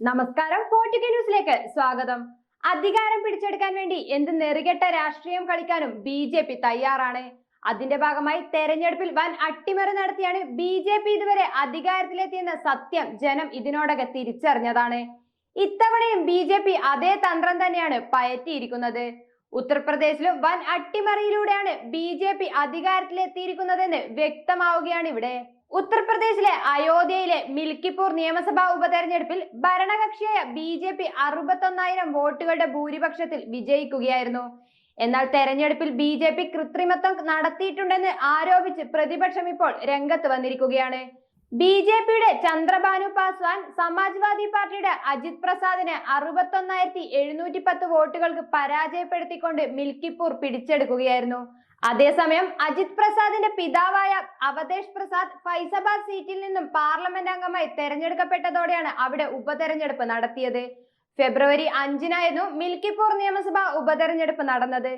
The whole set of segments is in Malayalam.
നമസ്കാരം പോർട്ടുഗൽ ന്യൂസിലേക്ക് സ്വാഗതം. അധികാരം പിടിച്ചെടുക്കാൻ വേണ്ടി എന്ത് നെറികെട്ട രാഷ്ട്രീയം കളിക്കാനും ബി ജെ പി തയ്യാറാണ്. അതിന്റെ ഭാഗമായി തെരഞ്ഞെടുപ്പിൽ വൻ അട്ടിമറി നടത്തിയാണ് ബി ജെ പി ഇതുവരെ അധികാരത്തിലെത്തിയെന്ന സത്യം ജനം ഇതിനോടകം തിരിച്ചറിഞ്ഞതാണ്. ഇത്തവണയും ബി ജെ പി അതേ തന്ത്രം തന്നെയാണ് പയറ്റിയിരിക്കുന്നത്. ഉത്തർപ്രദേശിലും വൻ അട്ടിമറിയിലൂടെയാണ് ബി ജെ പി അധികാരത്തിലെത്തിയിരിക്കുന്നതെന്ന് വ്യക്തമാവുകയാണ് ഇവിടെ. ഉത്തർപ്രദേശിലെ അയോധ്യയിലെ മിൽക്കിപ്പൂർ നിയമസഭാ ഉപതെരഞ്ഞെടുപ്പിൽ ഭരണകക്ഷിയായ ബി ജെ പി അറുപത്തൊന്നായിരം വോട്ടുകളുടെ ഭൂരിപക്ഷത്തിൽ വിജയിക്കുകയായിരുന്നു. എന്നാൽ തെരഞ്ഞെടുപ്പിൽ ബി ജെ പി കൃത്രിമത്വം നടത്തിയിട്ടുണ്ടെന്ന് ആരോപിച്ച് പ്രതിപക്ഷം ഇപ്പോൾ രംഗത്ത് വന്നിരിക്കുകയാണ്. ബി ജെ പിയുടെ ചന്ദ്രബാനു പാസ്വാൻ സമാജ്വാദി പാർട്ടിയുടെ അജിത് പ്രസാദിനെ അറുപത്തൊന്നായിരത്തി എഴുന്നൂറ്റി പത്ത് വോട്ടുകൾക്ക് പരാജയപ്പെടുത്തിക്കൊണ്ട് മിൽക്കിപ്പൂർ പിടിച്ചെടുക്കുകയായിരുന്നു. അതേസമയം അജിത് പ്രസാദിന്റെ പിതാവായ അവതേഷ് പ്രസാദ് ഫൈസാബാദ് സീറ്റിൽ നിന്നും പാർലമെന്റ് അംഗമായി തെരഞ്ഞെടുക്കപ്പെട്ടതോടെയാണ് അവിടെ ഉപതെരഞ്ഞെടുപ്പ് നടത്തിയത്. ഫെബ്രുവരി അഞ്ചിനായിരുന്നു മിൽക്കിപ്പൂർ നിയമസഭാ ഉപതെരഞ്ഞെടുപ്പ് നടന്നത്.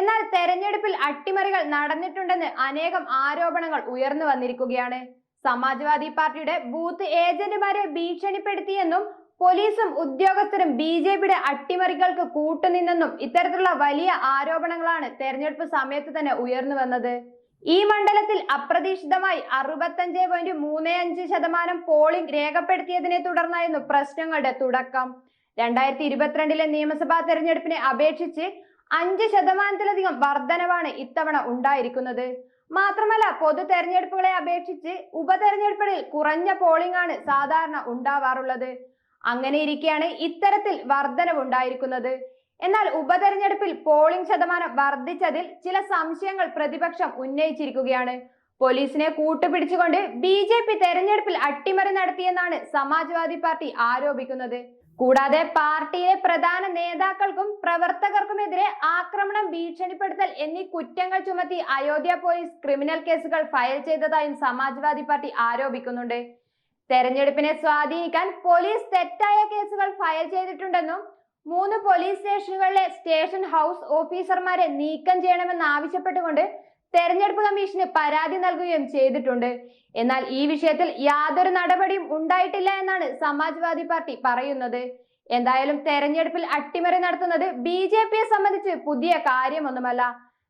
എന്നാൽ തെരഞ്ഞെടുപ്പിൽ അട്ടിമറികൾ നടന്നിട്ടുണ്ടെന്ന് അനേകം ആരോപണങ്ങൾ ഉയർന്നു വന്നിരിക്കുകയാണ്. സമാജ്വാദി പാർട്ടിയുടെ ബൂത്ത് ഏജന്റുമാരെ ഭീഷണിപ്പെടുത്തിയെന്നും പോലീസും ഉദ്യോഗസ്ഥരും ബി ജെ പിയുടെ അട്ടിമറികൾക്ക് കൂട്ടുനിന്നെന്നും ഇത്തരത്തിലുള്ള വലിയ ആരോപണങ്ങളാണ് തെരഞ്ഞെടുപ്പ് സമയത്ത് തന്നെ ഉയർന്നു വന്നത്. ഈ മണ്ഡലത്തിൽ അപ്രതീക്ഷിതമായി അറുപത്തഞ്ച് പോയിന്റ് മൂന്ന് അഞ്ച് ശതമാനം പോളിംഗ് രേഖപ്പെടുത്തിയതിനെ തുടർന്നായിരുന്നു പ്രശ്നങ്ങളുടെ തുടക്കം. രണ്ടായിരത്തി ഇരുപത്തിരണ്ടിലെ നിയമസഭാ തെരഞ്ഞെടുപ്പിനെ അപേക്ഷിച്ച് അഞ്ച് ശതമാനത്തിലധികം വർധനവാണ് ഇത്തവണ ഉണ്ടായിരിക്കുന്നത്. മാത്രമല്ല പൊതു തെരഞ്ഞെടുപ്പുകളെ അപേക്ഷിച്ച് ഉപതെരഞ്ഞെടുപ്പുകളിൽ കുറഞ്ഞ പോളിംഗ് ആണ് സാധാരണ ഉണ്ടാവാറുള്ളത്. അങ്ങനെ ഇരിക്കെയാണ് ഇത്തരത്തിൽ വർധനവുണ്ടായിരിക്കുന്നത് എന്നാൽ ഉപതെരഞ്ഞെടുപ്പിൽ പോളിംഗ് ശതമാനം വർദ്ധിച്ചതിൽ ചില സംശയങ്ങൾ പ്രതിപക്ഷം ഉന്നയിച്ചിരിക്കുകയാണ്. പോലീസിനെ കൂട്ടുപിടിച്ചുകൊണ്ട് ബി ജെ പി തെരഞ്ഞെടുപ്പിൽ അട്ടിമറി നടത്തിയെന്നാണ് സമാജ്വാദി പാർട്ടി ആരോപിക്കുന്നത്. കൂടാതെ പാർട്ടിയിലെ പ്രധാന നേതാക്കൾക്കും പ്രവർത്തകർക്കുമെതിരെ ആക്രമണം ഭീഷണിപ്പെടുത്തൽ എന്നീ കുറ്റങ്ങൾ ചുമത്തി അയോധ്യ പോലീസ് ക്രിമിനൽ കേസുകൾ ഫയൽ ചെയ്തതായും സമാജ്വാദി പാർട്ടി ആരോപിക്കുന്നുണ്ട്. തെരഞ്ഞെടുപ്പിനെ സ്വാധീനിക്കാൻ പോലീസ് തെറ്റായ കേസുകൾ ഫയൽ ചെയ്തിട്ടുണ്ടെന്നും മൂന്ന് പോലീസ് സ്റ്റേഷനുകളിലെ സ്റ്റേഷൻ ഹൗസ് ഓഫീസർമാരെ നീക്കം ചെയ്യണമെന്ന് ആവശ്യപ്പെട്ടുകൊണ്ട് തെരഞ്ഞെടുപ്പ് കമ്മീഷന് പരാതി നൽകുകയും ചെയ്തിട്ടുണ്ട്. എന്നാൽ ഈ വിഷയത്തിൽ യാതൊരു നടപടിയും ഉണ്ടായിട്ടില്ല എന്നാണ് സമാജ്വാദി പാർട്ടി പറയുന്നത്. എന്തായാലും തെരഞ്ഞെടുപ്പിൽ അട്ടിമറി നടത്തുന്നത് ബി ജെ പിയെ സംബന്ധിച്ച് പുതിയ കാര്യമൊന്നുമല്ല.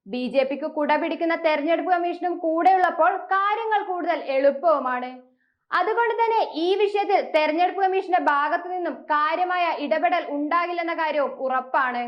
ബി ജെ പിക്ക് കുട പിടിക്കുന്ന തെരഞ്ഞെടുപ്പ് കമ്മീഷനും കൂടെയുള്ളപ്പോൾ കാര്യങ്ങൾ കൂടുതൽ എളുപ്പവുമാണ്. അതുകൊണ്ട് തന്നെ ഈ വിഷയത്തിൽ തെരഞ്ഞെടുപ്പ് കമ്മീഷന്റെ ഭാഗത്തു നിന്നും കാര്യമായ ഇടപെടൽ ഉണ്ടാകില്ലെന്ന കാര്യവും ഉറപ്പാണ്.